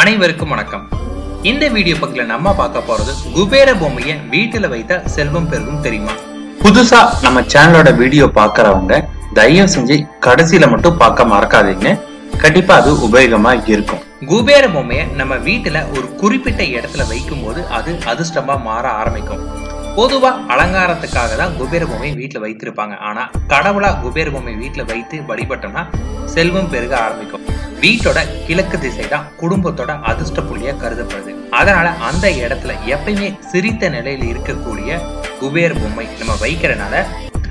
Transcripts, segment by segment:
அனைவருக்கும் வணக்கம். இந்த வீடியோ பக்கத்துல நம்ம பார்க்க போறது குபேர பொம்மையை வீட்டுல வைத்த செல்வம் பெருகும் தெரியுமா? புதுசா நம்ம சேனலோட வீடியோ பாக்குறவங்க தயவு செஞ்சு கடைசியில மட்டும் பார்க்க மறக்காதீங்க. கண்டிப்பா அது உபயோகமா இருக்கும். குபேர பொம்மையை நம்ம வீட்டுல ஒரு குறிப்பிட்ட இடத்துல வைக்கும் போது அது அதிர்ஷ்டமா மாற ஆரம்பிக்கும். பொதுவா அலங்காரத்துக்காக தான் குபேர பொம்மையை வீட்டுல வைத்திருப்பாங்க. ஆனா கடவுளா குபேர பொம்மையை வீட்டுல வைத்து வழிபட்டோம்னா செல்வம் பெருக ஆரம்பிக்கும். வீட்டோட கிழக்கு திசை தான் குடும்பத்தோட அதிர்ஷ்ட புள்ளியா கருதப்படுது. அதனால அந்த இடத்துல எப்பயுமே சிரித்த நிலையில் இருக்கக்கூடிய குபேர பொம்மை நம்ம வைக்கிறனால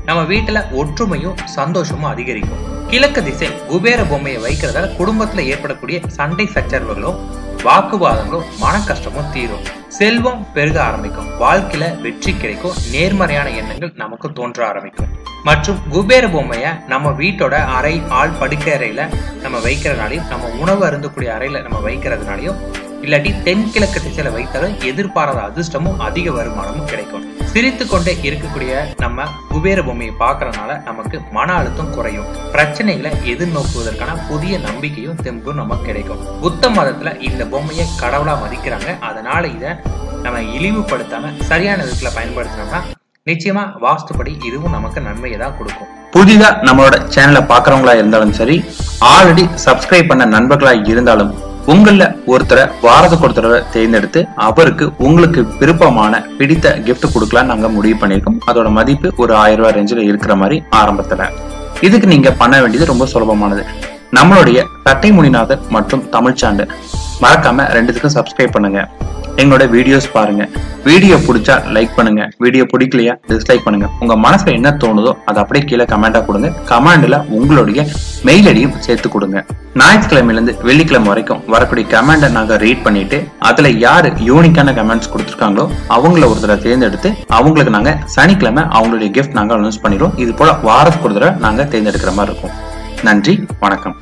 நம்ம வீட்டுல ஒற்றுமையும் சந்தோஷமும் அதிகரிக்கும். கிழக்கு திசை குபேர பொம்மையை வைக்கிறதால குடும்பத்துல ஏற்படக்கூடிய சண்டை சச்சரவுகளும் வாக்குவாதங்களும் மன கஷ்டமும் தீரும். செல்வம் பெருக ஆரம்பிக்கும். வாழ்க்கையில வெற்றி கிடைக்கும். நேர்மறையான எண்ணங்கள் நமக்கு தோன்ற ஆரம்பிக்கும். மற்றும் குபேர பொம்மைய நம்ம வீட்டோட அறை ஆள் படுக்கை அறையில நம்ம வைக்கிறதுனாலையும் நம்ம உணவு அருந்தக்கூடிய அறையில நம்ம வைக்கிறதுனாலையும் இல்லாட்டி தென்கிழக்கு திசையில வைத்தாலும் எதிர்பாராத அதிர்ஷ்டமும் அதிக வருமானமும் கிடைக்கும். சிரித்து கொண்டே இருக்கக்கூடிய நம்ம குபேர பொம்மையை பார்க்கறதுனால நமக்கு மன அழுத்தம் குறையும். பிரச்சனைகளை எதிர்நோக்குவதற்கான புதிய நம்பிக்கையும் தெம்பும் நமக்கு கிடைக்கும். புத்த மதத்துல இந்த பொம்மையை கடவுளா மதிக்கிறாங்க. அதனால இதை நம்ம இழிவுபடுத்தாம சரியான விதத்துல பயன்படுத்தினோம்னா நிச்சயமா வாஸ்துப்படி இதுவும் நமக்கு நன்மையை தான் கொடுக்கும். புதிதா நம்மளோட சேனலை பாக்குறவங்களா இருந்தாலும் சரி ஆல்ரெடி சப்ஸ்கிரைப் பண்ண நண்பர்களா இருந்தாலும் உங்கள ஒருத்தரை வாரத்துக்கு ஒரு தேர்ந்தெடுத்து அவருக்கு உங்களுக்கு விருப்பமான பிடித்த கிஃப்ட் கொடுக்கலாம் நாங்க முடிவு பண்ணியிருக்கோம். அதோட மதிப்பு ஒரு ஆயிரம் ரூபாய் ரேஞ்சில் இருக்கிற மாதிரி ஆரம்பத்துல. இதுக்கு நீங்க பண்ண வேண்டியது ரொம்ப சுலபமானது. நம்மளுடைய தட்டை முனிநாதர் மற்றும் தமிழ்ச்சாண்டு. மறக்காம ரெண்டுத்துக்கும் சப்ஸ்கிரைப் பண்ணுங்க. எங்களோட வீடியோஸ் பாருங்க. வீடியோ பிடிச்சா லைக் பண்ணுங்க. வீடியோ பிடிக்கலையா டிஸ்லைக் பண்ணுங்க. உங்க மனசுல என்ன தோணுதோ அதை அப்படியே கீழே கமெண்டா கொடுங்க. கமெண்ட்ல உங்களுடைய மெயில் ஐடியும் சேர்த்து கொடுங்க. ஞாயிற்றுக்கிழமையிலேருந்து வெள்ளிக்கிழமை வரைக்கும் வரக்கூடிய கமெண்டை நாங்கள் ரீட் பண்ணிட்டு அதுல யார் யூனிக்கான கமெண்ட்ஸ் கொடுத்துருக்காங்களோ அவங்கள ஒரு தடவை தேர்ந்தெடுத்து அவங்களுக்கு நாங்க சனிக்கிழமை அவங்களுடைய கிஃப்ட் நாங்கள் அனௌன்ஸ் பண்ணிடுவோம். இது போல வாரத்துக்கு ஒரு தடவை நாங்கள் தேர்ந்தெடுக்கிற மாதிரி இருக்கும். நன்றி வணக்கம்.